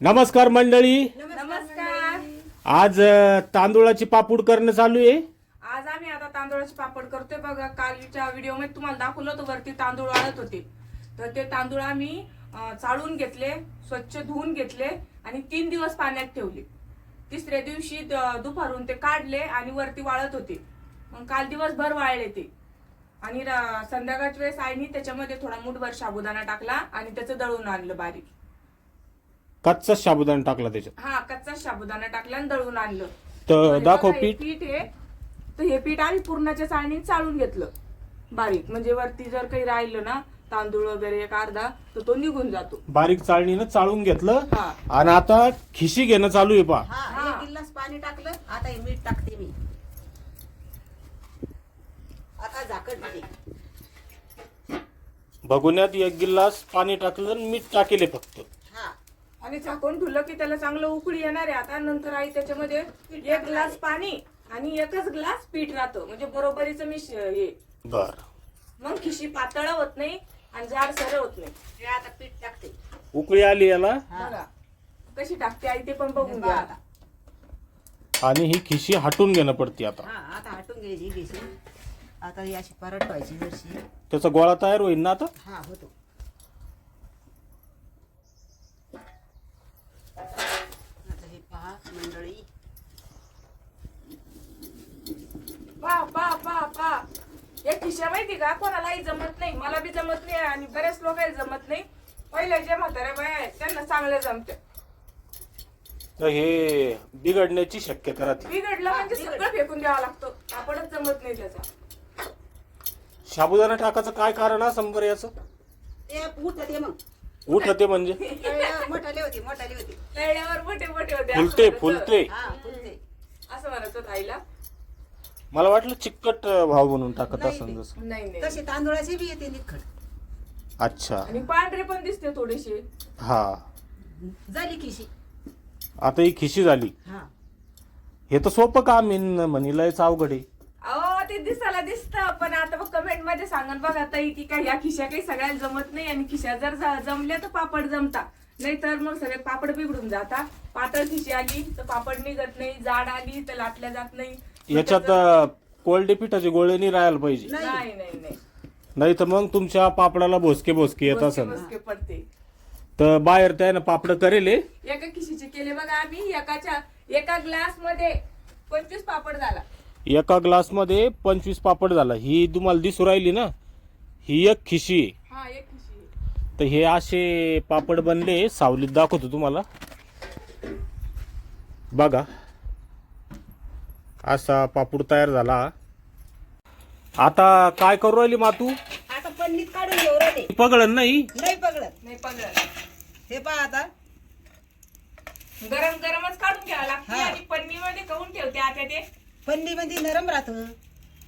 नमस्कार मंडळी. नमस्कार. आज अ, तांदूळाची पापूड करणं चालू आहे. आज आम्ही आता तांदूळाचे पापड करतोय. बघा कालच्या व्हिडिओमध्ये तुम्हाला दाखवलं होतं वरती तांदूळ वाळत होते. तर ते तांदूळ आम्ही अं, चाळून घेतले स्वच्छ धुवून घेतले आणि तीन दिवस पाण्यात ठेवले. तिसऱ्या दिवशी द- दुपारून ते काढले आणि वरती वाळत होते. मग काल दिवसभर वाळले ते. आणि रा- संध्याकाळच्या वेळेस आईनी त्याच्यामध्ये थोडा मुठभर साबुदाणा टाकला आणि त्याचं दळून आणलं बारीक. कच्चा साबुदाणा टाकला त्याच्यात. हा कच्चा साबुदाणा टाकला आणि दळून आणलं. तर आणि दाखव बघा, हे पीठ. पीठ आहे. तर हे पीठ आम्ही पूर्णाच्या चाळणीत चाळून घेतलं. बारीक. म्हणजे वरती जर काही राहिलं ना तांदूळ वगैरे एक अर्धा तर तो निघून जातो. बारीक चाळणीनं चाळून घेतलं. हा. आणि आता खिशी घेणं चालू आहे पा हा हा. एक गिल्लास पाणी टाकलं. आता हे मीठ टाकते मी. आता झाकण दे भगुन्यात एक गिल्लास पाणी टाकलं आणि मीठ टाकेले फक्त. हा आणि झाकून ठेवलं की त्याला चांगलं उकळी येणार. आहे आता नंतर आई त्याच्यामध्ये एक ग्लास पाणी आणि एकच ग्लास पीठ राहतं. म्हणजे बरोबरीचं मिश हे. बर. मग खिशी पातळ होत नाही आणि जाड सरळ होत नाही. हे आता पीठ टाकते. उकळी आली याला. बघा कशी टाकते आई ते पण बघून घ्या. आता. आणि ही खिशी हटून घेणं पडते आता. हा आता हटून घ्यायची घेशी आता ही अशी परत व्हायची त्याचा गोळा तयार होईल ना आता? हा होतो आता हे पहा मंडळी पा पा. या खिशा माहिती का? कोणालाही जमत नाही. मला बी जमत नाही आणि बऱ्याच लोकांना जमत नाही. पहिल्या जे म्हाताऱ्या बाया आहेत त्यांना चांगल्या जमते. तर हे बिघडण्याची शक्यता राहते. बिघडलं म्हणजे सगळं फेकून द्यावं लागतं. आपणच जमत नाही त्याचा. साबुदाणा टाकायचं काय कारण असं बरं याचं? ते उठत मग उठते म्हणजे? मोठाले होते मोठाले होते. कळल्यावर मोठे मोठे होते. असं फुलते म्हणत फुलते. हा फुलते. असं म्हणत होत आईला. मला वाटलं चिकट भाव बनवून टाकत नाही, असं नाही. जसं. नाही नाही. तसे तांदूळाचे बी येते निखट अच्छा. आणि पांढरे पण दिसते थोडेसे. हा. झाली खिशी. आता ही खिशी झाली. हा. हे तर सोपं काम आहे म्हणीलाच अवघड आहे. अहो ते दिसायला दिसतं पण आता मग कमेंटमध्ये सांगन बघा ताई की काय या खिशा काही सगळ्याला जमत नाही आणि खिशा जर ज- जमल्या तर पापड जमता. नाहीतर मग सगळे पापड बिघडून जाता. पातळ खिशी आली तर पापड निघत नाही जाड आली तर लाटल्या जात नाही. याच्यात अ, कोरडे पिठाचे गोळे नाही राहायला पाहिजे. नाही. नाही नाही. नाही नाही तर मग तुमच्या पापडाला भोसके भोसके येत असेल. बसके पडते. तर बाहेर त्यानं पापड करेल. हे. एका खिशीचे केले बघा आम्ही एकाच्या एका ग्लासमध्ये पंचवीस पापड झाला. एका ग्लासमध्ये पंचवीस पापड झाला. ही तुम्हाला दिसू राहिली ना? ही एक खिशी आहे. हा एक खिशी तर हे असे पापड बनले. सावलीत दाखवतो तुम्हाला. बघा. असा पापूड तयार झाला. आता काय करू राहिली मातू? आता पन्नीत काढून घेऊ रे पगळन नाही? नाही पगडत नाही पगड हे पहा आता. गरम गरमच काढून घ्यावं लागते हा. आणि पन्नी मध्ये काढून ठेवते आता ते. पन्नी मध्ये नरम राहत.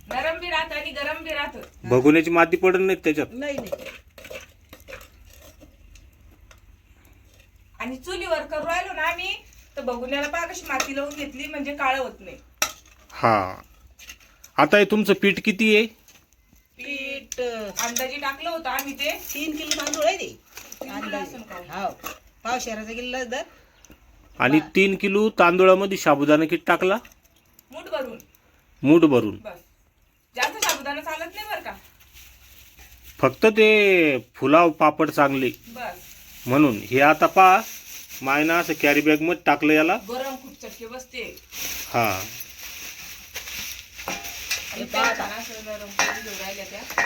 नरम बी राहत आणि गरम बी राहत. भगुण्याची माती पडत नाही त्याच्यात. नाही नाही. आणि चुलीवर करू राहिलो ना आम्ही तर बघून पहा कशी माती लावून घेतली म्हणजे काळ होत नाही. हा. आता हे तुमचं पीठ किती आहे? पीठ अंदाजे टाकलं होतं आम्ही ते. तीन किलो तांदूळ आहे ते. असेल का? हो. पाव शहराचा गिल्लाच दर. आणि तीन किलो तांदूळामध्ये साबुदाणा किट टाकला? मूठ भरून. मूठ भरून. बस. जास्त साबुदाणा चालत नाही बरं का? फक्त ते फुलाव पापड चांगले. बस. म्हणून हे आता पा मायना असं कॅरी बॅगमध्ये टाकलं याला. गरम खूप चटके बसते. हा आणि त्या छान असं नरम करून घेऊन राहिल्या त्या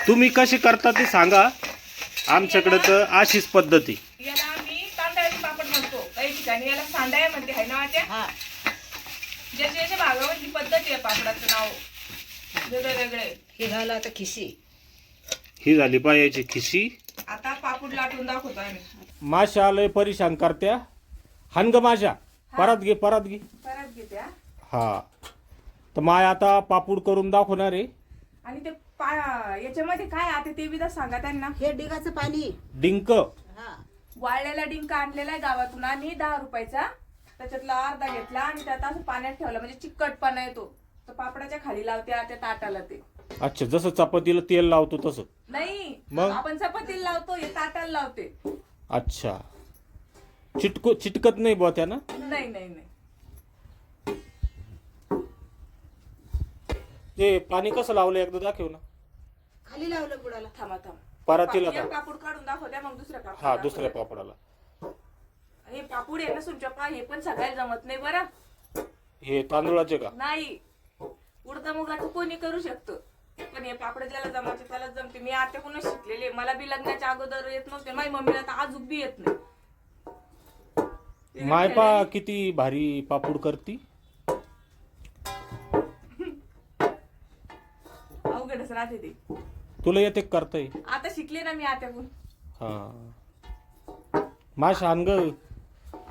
तुम्ही कसे करता ते सांगा. आमच्याकडे तर अशीच पद्धती. याला आम्ही तांदळाचे पापड म्हणतो. काही ठिकाणी याला सांडाया म्हणते. हाय ना त्या हा. ज्याच्या ज्याच्या भागावरची पद्धत आहे पापडाचं नाव. वेगळे वेगळे हे झालं आता खिशी ही झाली पा याची खिशी आता पापूड लाटून दाखवतो आम्ही. माशा लय परेशान करत्या. हनग माशा. परत घे परत घे. परत घेते हा. तर माय आता पापूड करून दाखवणार आहे. आणि ते पा याच्यामध्ये काय आता ते विधा सांगा त्यांना. हे डिगाचं पाणी. डिंक. हा. वाळलेला डिंक आणलेला आहे गावातून आम्ही दहा रुपयाचा. त्याच्यातला अर्धा घेतला आणि त्यात असं पाण्यात ठेवला. म्हणजे चिकटपणा येतो. तर पापडाच्या खाली लावते त्या ताटाला ते. अच्छा जसं चपातीला तेल लावतो तसं. नाही मग? आपण चपातीला लावतो हे ताटाला लावते. अच्छा. चिटको चिटकत नाही बुवा त्यानं? नाही नाही नाही. ते पाणी कसं लावलं एकदा दाखव ना. खाली लावलं बुडाला. थांबा थांबा. परातीला एक का पापूड काढून दाखव द्या मग दुसऱ्या पापूड हा दाखव दुसऱ्या. पापडाला. हे पापूड आहे ना सुरचप्पा हे पण सगळ्याला जमत नाही बरं. हे तांदूळाचे का? नाही. उडदा मुगाचं कोणी करू शकतं. पण हे पापड ज्याला जमायचे त्याला जमते. मी आत्याकडूनच शिकलेले मला बी लग्नाच्या अगोदर येत नव्हते. माझी मम्मीला तर आजूक बी येत नाही. मायपा किती भारी पापूड करती. अवघडच राहते ते. तुला येते का करता आता शिकले ना मी आत्याकडून हा. माश आण ग.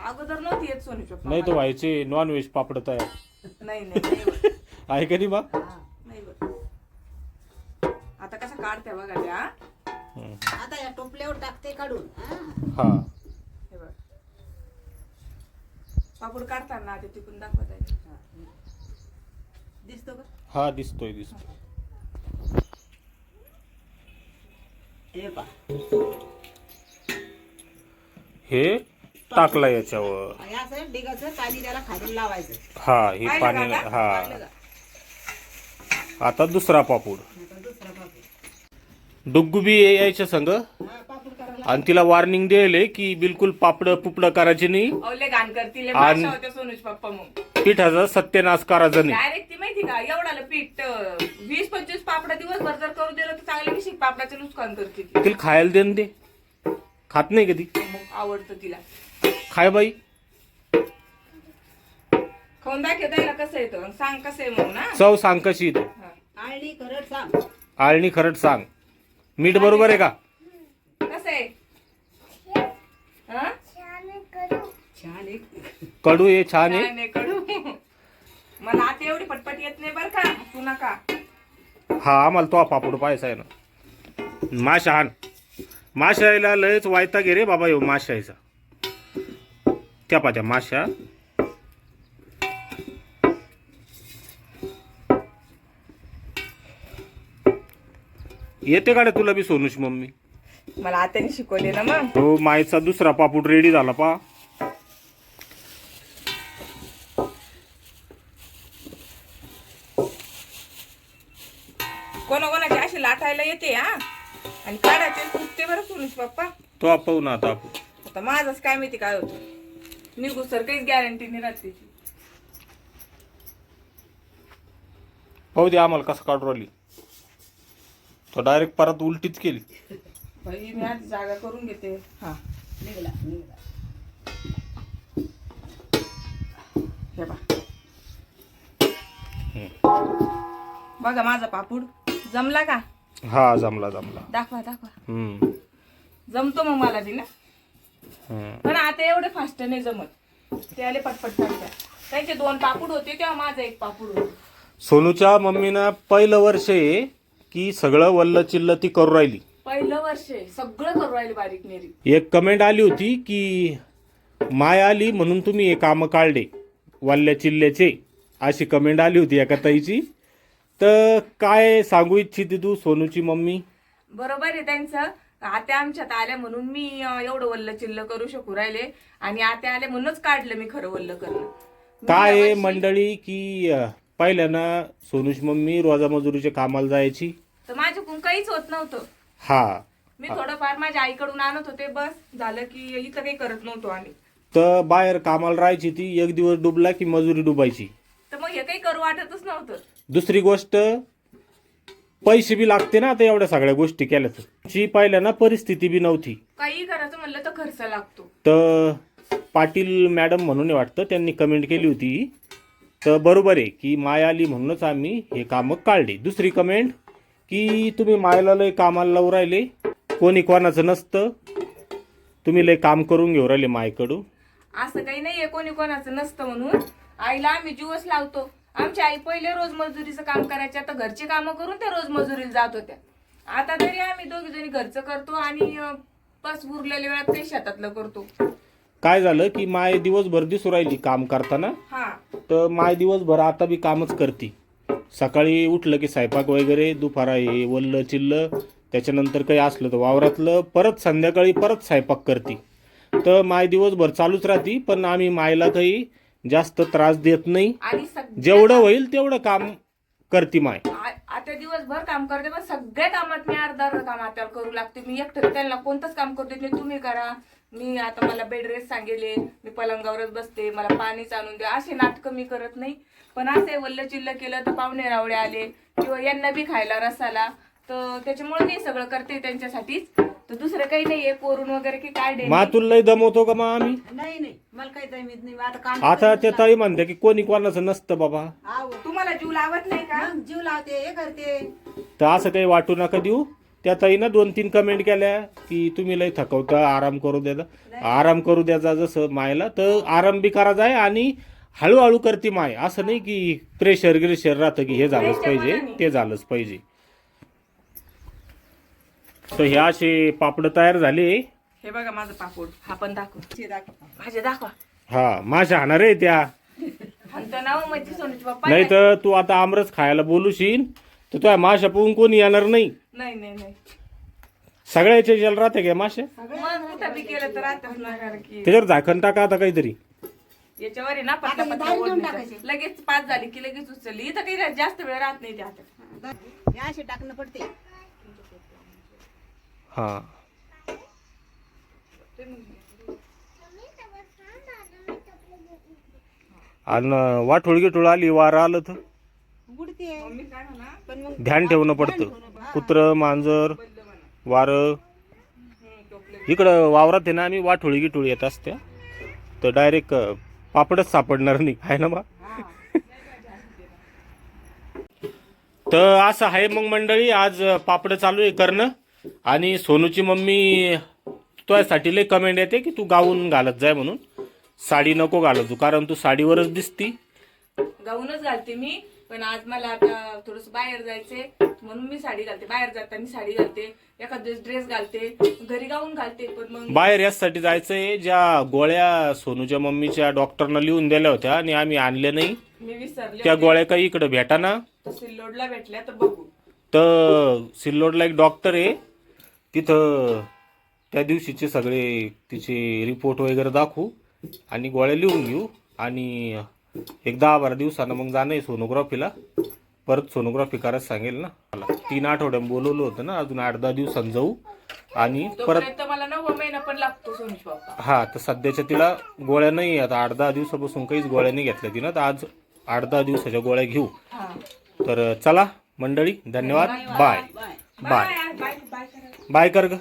अगोदर नव्हती येत सोनू चप्पा नाही तर व्हायचे नॉन व्हेज पापड तयार. नाही नाही. आहे का नाही बा? हा. नाही. आता कसं काढते बघा त्या. हम्म. आता या टोपल्यावर टाकते काढून. हा. हा. हे बघ. पापूड काढताना ते तिकून दाखवत आहे. हा. दिसतो का? हा दिसतोय दिसतोय. हे पा हे टाकला याच्यावर. आणि असं डिगाचं पाणी त्याला खाली लावायचं. हा हे पाणी हा? आता दुसरा पापूड. आता दुसरा पापड. डुग्गू बी यायच्या संग? हा करायला आणि तिला वॉर्निंग द्यायले की बिलकुल पापड पुपड करायचे नाही. अवले घाण करतील आणि- सोनूच पप्पा मग पिठाचा सत्यानाश करायचा नाही. डायरेक्ट ती माहिती का एवढाला पीठ अं, वीस पंचवीस पापडा दिवसभर जर करू दिलं तर चांगले पापडाचं नुकसान करते ती. तिला खायला दे न दे. खात नाही कधी. मग आवडतं तिला. खाय बाई. खाऊन दाखव त्याला कसं येतं? सांग कसं आहे म्हणून ना चव सांग कशी येते. आळणी करड सांग. आळणी खरट सांग. मीठ बरोबर आहे का कसं आहे हा? छान एक कडू आहे छान आहे. नाही कडू. मला आता एवढी पटपट येत नाही बर का. तू नका. हा आम्हाला तो पापड पाहायचा आहे ना. माशा आण माशा यायला लयच वायता घे रे बाबा येऊ माशा यायचा त्या पाच्या माशा. येते का रे तुला बी सोनूश मम्मी. मला आत्याने शिकवले ना मग. हो मायचा दुसरा पापूड रेडी झाला पा. सोनूच पप्पा तो पाहू ना आता आपण आता माझंच काय माहिती काय होतं. निघू सर काहीच गॅरंटी नाही राहत त्याची. पाहू दे आम्हाला कसं काढू राहिली. तो डायरेक्ट परत उलटीच केली. बाई मी आज जागा करून घेते. हा. निघला निघला. हे बा बघा माझा पापूड. जमला का? हा जमला जमला. दाखवा दाखवा. हम्म. जमतो मग मला बी ना. पण आता एवढे फास्ट नाही जमत. ते आले पटपट टाकतात त्यांचे दोन पापूड होते तेव्हा माझं एक पापूड होतं. सोनूच्या मम्मीनं पहिलं वर्ष आहे की सगळं वल्ल चिल्ल ती करू राहिली. पहिलं वर्ष आहे सगळं करू राहिले बारीक नेरी. एक कमेंट आली होती की माय आली म्हणून तुम्ही हे कामं काढले वल्ल्या चिल्ल्याचे. अशी कमेंट आली होती एका ताईची. तर काय सांगू इच्छिते तू सोनूची मम्मी? बरोबर आहे त्यांचं. आत्या आमच्यात आल्या म्हणून मी एवढं वल्ल चिल्ल करू शकू राहिले. आणि आत्या आल्या म्हणूनच काढलं मी खरं वल्ल करणं. काय आहे मंडळी की अं, पहिल्यानं सोनूची मम्मी रोजा मजुरीच्या कामाला जायची? तर माझ्याकडून काहीच होत नव्हतं. हा. मी थोडंफार माझ्या आईकडून आणत होते बस. झालं की इथं काही करत नव्हतो आम्ही. तर बाहेर कामाला राहायची ती एक दिवस डुबला की मजुरी डुबायची. तर मग हे काही करू वाटतच नव्हतं. दुसरी गोष्ट पैसे बी लागते ना आता एवढ्या सगळ्या गोष्टी केल्या तर जी पाहिल्या ना परिस्थिती बी नव्हती. काही करायचं म्हणलं तर खर्च लागतो. तर पाटील मॅडम म्हणून वाटतं त्यांनी कमेंट केली होती. तर बरोबर आहे की माय आली म्हणूनच आम्ही हे कामं काढली. दुसरी कमेंट की तुम्ही मायला लय कामाला लावून राहिले. कोणी कोणाचं नसतं. तुम्ही लय काम करून घेऊ राहिले मायकडून. असं काही नाहीये कोणी कोणाचं नसतं म्हणून. आईला आम्ही जीवच लावतो. आमची आई पहिले रोज मजुरीचं काम करायचे आता घरची कामं करून त्या रोज मजुरीला जात होत्या. आता तरी आम्ही दोघी जणी घरचं करतो आणि बस उरलेल्या वेळात ते शेतातलं करतो. काय झालं की माय दिवसभर दिसू राहिली काम करताना. हा. तर माय दिवसभर आता बी कामच करते. सकाळी उठलं की स्वयंपाक वगैरे दुपारा हे वल्ल चिल्ल त्याच्यानंतर काही असलं तर वावरातलं परत संध्याकाळी परत स्वयंपाक करते. तर माय दिवसभर चालूच राहते पण आम्ही मायला काही जास्त त्रास देत नाही. आणि सगळ्या जेवढं होईल तेवढं काम करते माय. आ- आता दिवसभर काम करते पण सगळ्या कामात मी अर्धा अर्धा काम आता करू लागते. मी एकटं त्यांना कोणतंच काम करू देत नाही. तुम्ही करा. मी आता मला बेड रेस्ट सांगेले. मी पलंगावरच बसते. मला पाणीच आणून द्या. असे नाटकं मी करत नाही. पण असे वल्ल चिल्ल केलं तर पाहुणे रावळे आले. किंवा यांना बी खायला रसाला. तर त्याच्यामुळे मी सगळं करते त्यांच्यासाठीच. तर दुसरं काही नाहीये कोरून वगैरे की काय डे मा तुला लय दमवतो का मग आम्ही? नाही नाही. मला काही जमीत नाही. आता काम आता त्या ताई म्हणते की कोणी कोणाचं नसतं बाबा. आहो. तुम्हाला जीव लावत नाही का? मग जीव लावते हे करते. तर असं काही वाटू नका देऊ. त्या ताईनं दोन तीन कमेंट केल्या की तुम्ही लय थकवता आराम करू द्या आराम करू द्याचा जसं मायला तर आराम बी करा जाय आणि हळूहळू करते माय. असं नाही की प्रेशर ग्रेशर राहतं की हे झालंच पाहिजे ते झालंच पाहिजे. तर हे असे पापड तयार झाले. हे बघा माझं पापूड. हा पण दाखव. ते दाखव. माझे दाखवा. हा माशा हाणार आहे त्या. पप्पा नाही तर तू आता आमरस खायला बोलूशील तर तुझ्या माशा पोहून कोणी येणार नाही. नाही नाही नाही. सगळ्याचे जेल राहते का माशा? त्याच्यावर झाकण टाका आता काहीतरी. याच्यावर ना आता हे. लगेच पाच झाली की लगेच उचलली. इथं काही जास्त वेळ राहत नाही त्या असे टाकणं पडते. हा. आणि वाठोळ गिठोळ आली वारं आलं तर? बुडते मी काय म्हणा? पण मग ध्यान ठेवणं पडतं. कुत्रं मांजर वारं. इकडं वावरात आहे ना आम्ही वाठोळी गिठोळी येत असत्या. तर डायरेक्ट पापडच सापडणार नाही. आहे ना बा? तर असं आहे मग मंडळी आज पापड चालू आहे करणं. आणि सोनूची मम्मी तुझ्यासाठी लय कमेंट येते की तू गाऊन घालत जाय म्हणून. साडी नको घालत तू कारण तू साडीवरच दिसती. गाऊनच घालते मी पण आज मला आता थोडस बाहेर जायचंय. म्हणून मी साडी घालते. बाहेर जाताना साडी घालते. एखाद ड्रेस घालते. घरी गाऊन घालते पण मग बाहेर यासाठी जायचंय ज्या गोळ्या सोनूच्या मम्मीच्या डॉक्टरनं लिहून दिल्या होत्या आणि आम्ही आणल्या नाही. मी विसरले त्या गोळ्या काही इकडे भेटाना. तर सिल्लोडला भेटल्या तर बघू. तर सिल्लोडला एक डॉक्टर आहे. तिथं त्या दिवशीचे सगळे तिचे रिपोर्ट वगैरे दाखवू आणि गोळ्या लिहून घेऊ. आणि एक दहा बारा दिवसानं मग जाणं आहे सोनोग्राफीला परत सोनोग्राफी करायला सांगेल ना. मला तीन आठवड्यात बोलवलं होतं ना अजून आठ दहा दिवसांनी जाऊ. आणि परत मला नववा महिना पण लागतो सोनीश बाप्पा. हा तर सध्याच्या तिला गोळ्या नाही आता आठ दहा दिवसापासून काहीच गोळ्या नाही घेतल्या तिनं. तर आज आठ दहा दिवसाच्या गोळ्या घेऊ. हा. तर चला मंडळी धन्यवाद. बाय. बाय. बाय. बाय कर ग.